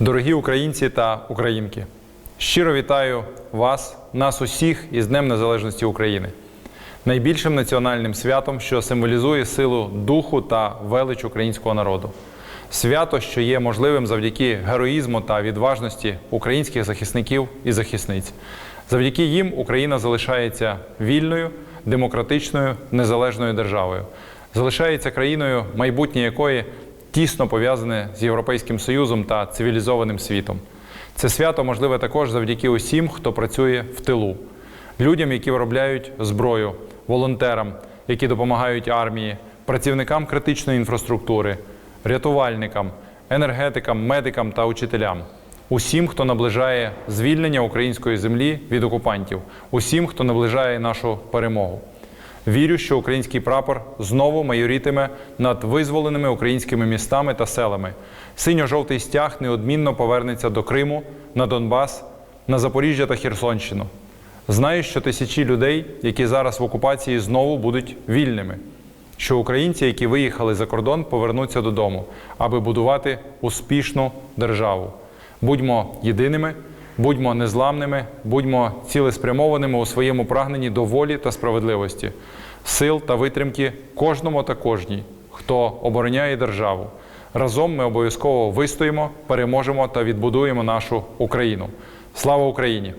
Дорогі українці та українки, щиро вітаю вас, нас усіх із Днем Незалежності України, найбільшим національним святом, що символізує силу духу та велич українського народу. Свято, що є можливим завдяки героїзму та відважності українських захисників і захисниць. Завдяки їм Україна залишається вільною, демократичною, незалежною державою, залишається країною, майбутнє якої тісно пов'язане з Європейським Союзом та цивілізованим світом. Це свято можливе також завдяки усім, хто працює в тилу, людям, які виробляють зброю, волонтерам, які допомагають армії, працівникам критичної інфраструктури, рятувальникам, енергетикам, медикам та учителям. Усім, хто наближає звільнення української землі від окупантів, усім, хто наближає нашу перемогу. Вірю, що український прапор знову майорітиме над визволеними українськими містами та селами. Синьо-жовтий стяг неодмінно повернеться до Криму, на Донбас, на Запоріжжя та Херсонщину. Знаю, що тисячі людей, які зараз в окупації, знову будуть вільними. Що українці, які виїхали за кордон, повернуться додому, аби будувати успішну державу. Будьмо єдиними, будьмо незламними, будьмо цілеспрямованими у своєму прагненні до волі та справедливості, сил та витримки кожному та кожній, хто обороняє державу. Разом ми обов'язково вистоїмо, переможемо та відбудуємо нашу Україну. Слава Україні!